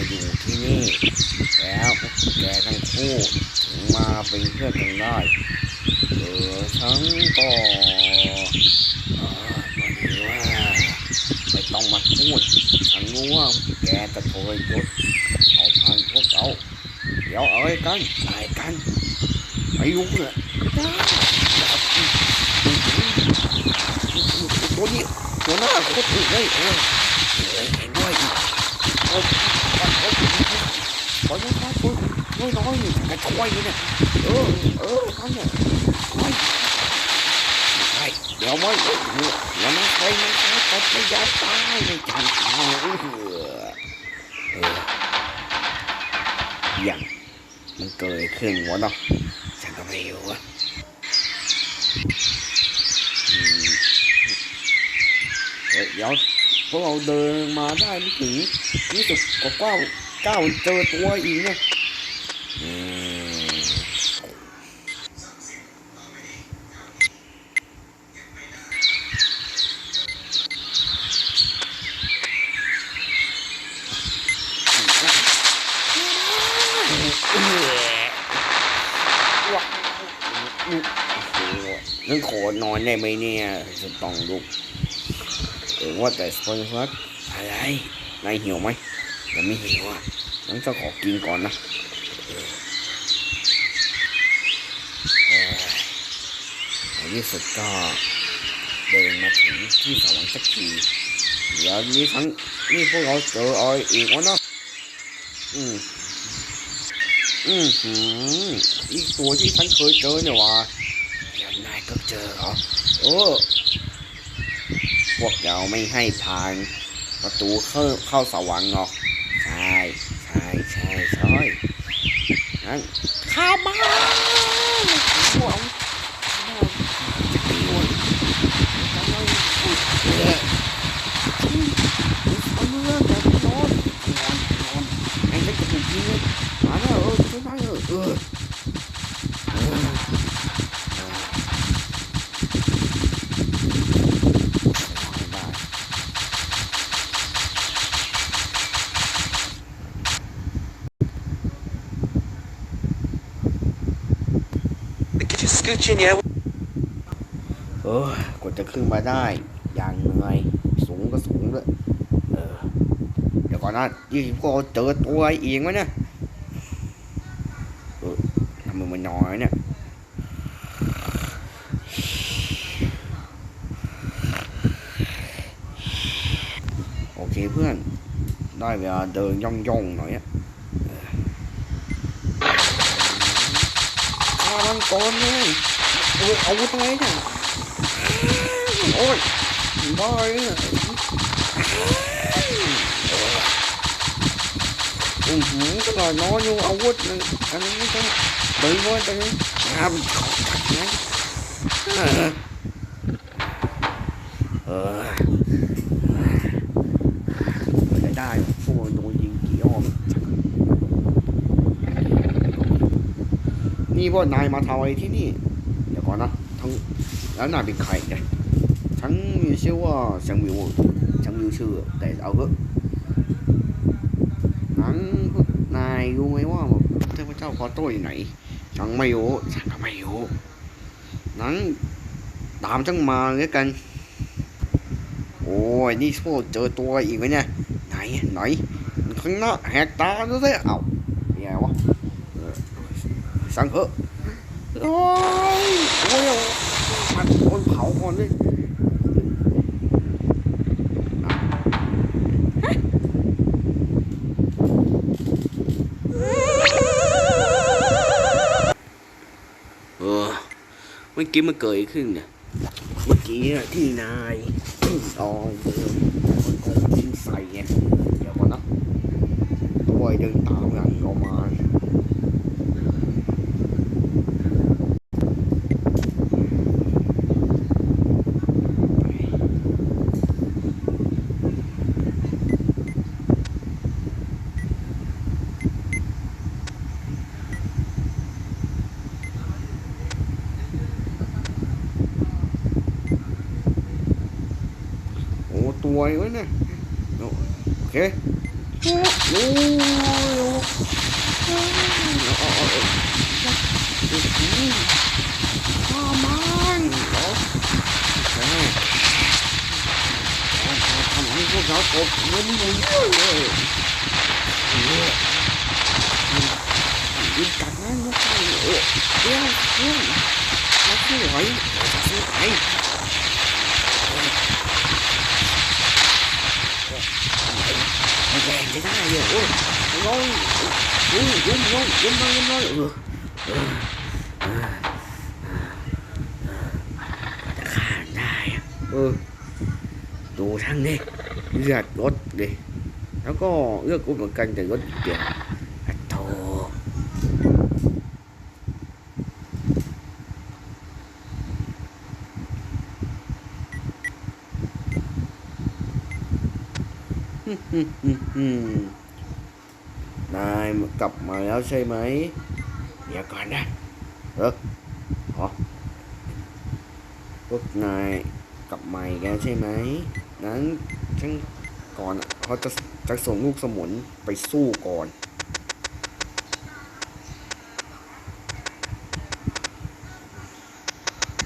มาอยู่ที่นี่แล้วแกทั้งคู่มาเป็นเพื่อนกันได้เออฉันก็เออวันนี้ว่าไม่ต้องมาพูดฉันรู้ว่าแกจะโทรยศเอาพันพวกเราเดี๋ยวเอาไว้กันตายกันไปยุ่งเลยตัวนี้ตัวหน้าโคตรอึเลยเออเห็นด้วยอีก โอ้ยโอ้ยขอโทษครับคุณน้อยน้อยนี่กระช่วยเนี่ยเออเออเขาเนี่ยไม่ใช่ เดี๋ยวไม่เดี๋ยวมันใคราตายในจานเอเออเอออย่างมันเกิดขึ้นวะเราเดินมาได้ไม่ถึงยี่สิบกว่าเก้าเก้าเจอตัวอีกเนี่ยอืมนั่นขอนอนได้ไหมเนี่ยจะต้องลุก ว่าแต่สปอนเซอร์อะไรนายหิวไหมยังไม่หิวอะงั้นจะขอกินก่อนนะเออในที่สุดก็เดินมาถึงที่สวรรค์สักทีเดี๋ยวนี้ทั้งนี่พวกเราเจออะไรอีกวะเนาะอืมอืมหืมอีกตัวที่ฉันเคยเจอเนี่ยวะเดี๋ยวนายก็เจอเหรอโอ้ พวกเราไม่ให้ผ่านประตูเข้าเข้าสวรรค์หรอก ใช่ใช่ใช่ใช่งั้นข้ามาหวังจะหวนกำลังพูดเละเอาเรื่องแบบนอนนอนนอนไอ้เล็กจะถูกยิงเลยมาแล้วเออช่วยได้เออเออเออได้ Could you scooch in, yeah? เออกว่าจะขึ้นมาได้ อย่างเหนื่อยสูงก็สูงด้วยเออ เดี๋ยวก่อนนะยี่สิบก็เจอตัวเองวะเนี่ยเออทำไมมันน้อยเนี่ยโอเคเพื่อน ได้เวลาเดินย่องย่องๆหน่อยอะเออ ฆ่ามันก่อนเลยโอ้ยอาวุธอะไรเนี่ยโอ้ นี่พวกนายมาทำอะไรที่นี่ เดี๋ยวก่อนนะทั้งแล้วนายเป็นใครเนี่ยฉันมีชื่อว่าเฉียงมิวฉันม่รู้ชื่อแต่เอาเถอะนั้นพวกนายรู้ไหมว่าเทพเจ้าคอโต้อยู่ไหน ฉันไม่รู้ฉันก็ไม่รู้นั้นตามฉันมาเลยกัน โอ้ยนี่พวกเจอตัวอีกไหมเนี่ยไหนไหนข้างหน้าแหกตาดูสิเอ้าเป็นไงวะ สังเถอะโอ้ยโอ้ยมันโดนเผาก่อนเลยเออเมื่อกี้มันเกิดขึ้นเนี่ย เมื่อกี้ที่นายลองเดินคนโกงทิ้งใส่เนี่ยเดี๋ยวก่อนนะตัวเดินตามหลังเรามา โอ้ตัวไอ้วะเนี่ยโอเคโอ้โอ้โอ้โอ้โอ้โอ้ข้ามันเหรอแม่ทำให้พวกเราตกเงินหมดเลยยิงกัดนั่นลูกเออเดี๋ยวเดี๋ยวเราสู้ไหวเราจะสู้ไหวแรงจะได้เลยโอ้ยร้องโอ้ยยุ่มร้องยุ่มร้องยุ่มร้องเออเออเออจะฆ่าได้อะเออดูทั้งนี้เลือดรถเลยแล้วก็เลือดกูเหมือนกันแต่รถเดียวอะโถอืมอืมอืม นายกลับมาแล้วใช่ไหม เดี๋ยวก่อนนะเอออ๋อพวกนายกลับมาแล้วใช่ไหม นั้นฉันก่อนเขาจะจะส่งลูกสมุนไปสู้ก่อน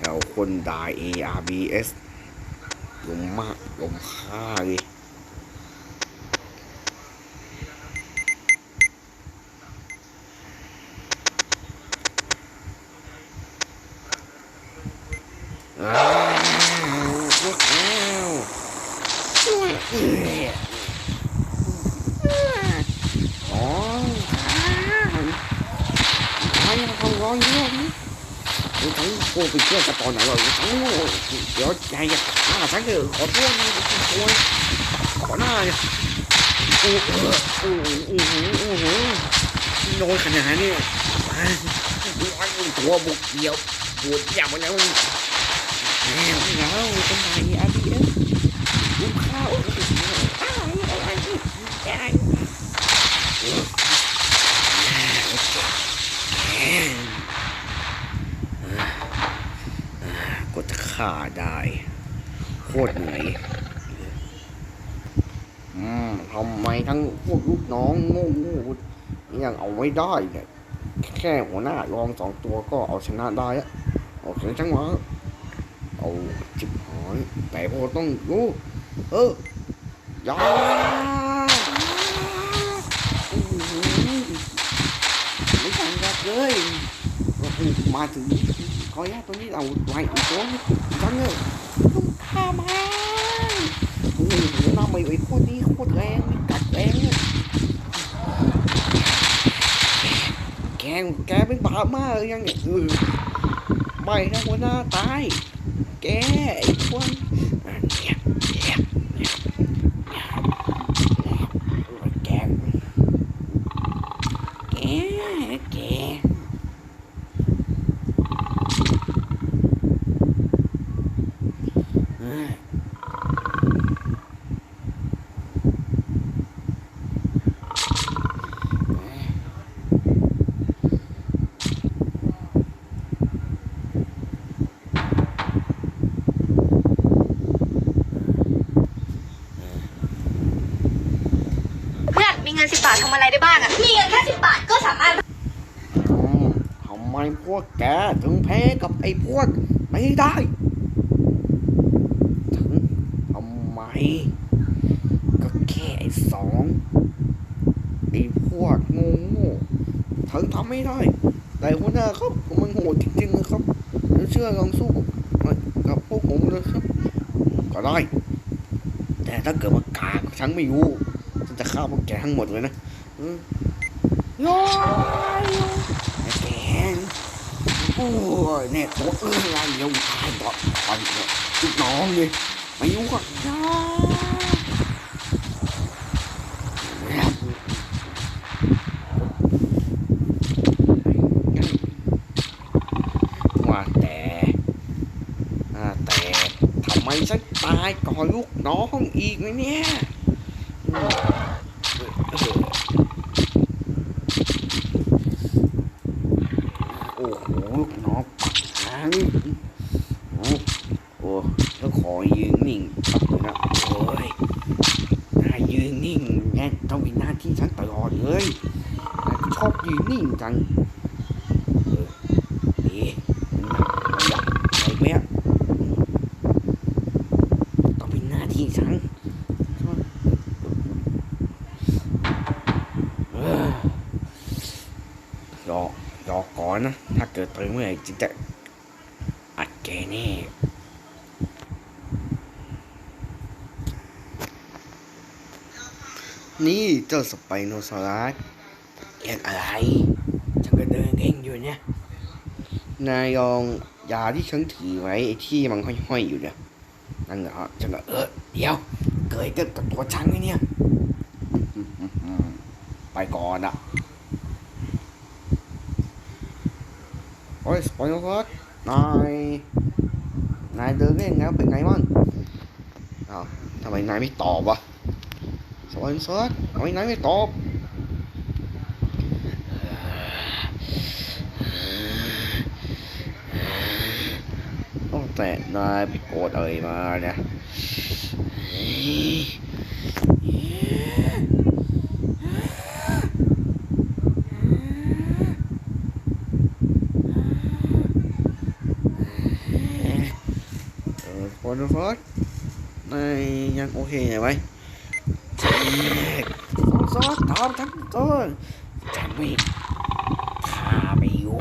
แล้วคนดาย ARBS ลงมากลงค่าเลยอ้าวพวกแล้วเอ้ยอ๋อใครยังคงร้องเยอะนี่รู้ทั้งโกูไปเชื่อกันอนไหนวะรู้ทั้เดี๋ยวใจอะอ่าฉันก็ขอโทษนะขอโทษขอหน้าเนี่ยโอ้โหโอ้โหโอ้โหโอ้โหโดนขนาดนี้ร้อยตัวบุกเดียวปวดยาวแล้วแล้วแล้วเป็นไงอาเดียลูกข้าวอ้าวอะไรอะไรกดจะ ฆ่าได้ โคตรเหนื่อยอืมทำไมทั้งพวกลูกน้องโง่ๆยังเอาไม่ได้เนี่ยแค่หัวหน้ารองสองตัวก็เอาชนะได้อะโอเคจังหวะเอาจิบหายแต่พวกต้องรู้เออยาไม่ทันกันเลยมาถึง ออนุญาตตัวนี้เราไว้อีกตัวนึงจังเลยต้องฆ่ามันโอ้โหหน้าไม่ไอ้โคตรนี้โคตรแรงกัดแรงเนี่ยแกแกเป็นบ้ามากเลยยังเนี่ยไม่นะหัวหน้าตาย แกไอ้คนยเนี่ยเนี่ยแกแกแกเอ้ย เพื่อนมีเงินสิบบาททำอะไรได้บ้างอะมีเงินแค่สิบบาทก็สามารถ อืมทำ ไมพวกแกถึงแพ้กับไอ้พวกไม่ได้ ถึงทำไม ก็แค่ไอ้สองไอ้พวกงูถึงทำไม่ได้ แต่หัวหน้าครับมันโหดจริงๆนะครับเชื่อลองสู้กับพวกผมเลยครับ ก็ได้ แต่ถ้าเกิดมากากฉันไม่รู้ฉันจะฆ่าพวกแกทั้งหมดเลยนะอืมย้ งโอ้ยเนี่ยตัวเอื้ออะไรเดี๋ยวตายต่อไปเนี่ยลูกน้องเลยไม่รู้ก็ย้ว่าแต่แต่ทำไมฉันตายก่อนลูกน้องอีกไหมเนี่ยอืมเออ โอ้โหลูกน้องปักหางโอ้โอ้ แล้วขอยืนนิ่งแป๊บนึงนะโอ้ยต้องเป็นหน้าที่ฉันตลอดเลยชอบยืนนิ่งจังเออดีนะไม่อยากอะไรไหมอะต้องเป็นหน้าที่ฉันรอรอก่อนนะ ถ้าเกิดเติมเมื่อไหร่จะอัดแกแน่ นี่เจ้าสไปโนซอรัสเรียกอะไร ฉันก็เดินเองอยู่เนี่ย นายลองยาที่ฉันถือไว้ไอ้ที่มันห้อยๆอยู่เนี่ยนั่นเหรอฉันก็เออเดี๋ยว เกิดกับกับตัวฉันไงเนี่ย ไปก่อนอะโอ้ยสไปโนซอรัสนาย นายเดินเล่นแล้วเป็นไงบ้างอ้าวทำไมนายไม่ตอบวะ สวัสดีครับทำไมนไม่ตอบโอ้แต่นายไปโกรธอะไรมาเนี่ยคนละฟอสนายยังโอเคไหม ซอสตามทั้งต้นฉันไม่ข้าไม่อยู่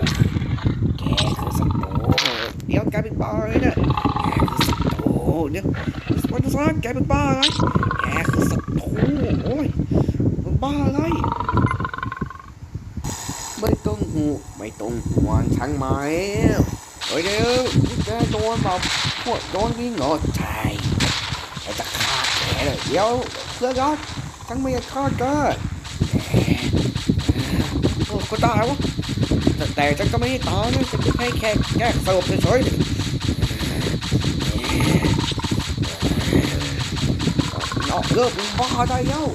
แกคือศัตรูเดี๋ยวแกเป็นบ้าเลยเนี่ยแกคือศัตรูเดี๋ยวสปอนเซอร์แกเป็นบ้าอะไรแกคือศัตรูโอ้ยมึงบ้าอะไรไม่ต้องหูไม่ต้องห่วงฉันไหมเฮ้ยเดี๋ยวแกโดนแบบพวกโดนวิ่งเหรอใช่จะฆ่าแกเลยเดี๋ยว เพื่อนรักฉันไม่อยากฆ่าแกโอ้ก็ได้วะแต่แต่ฉันก็ไม่ได้ตายนะฉันก็แค่แค่แค่สลบเฉยๆเนาะเลิกเป็นบ้าได้แล้ว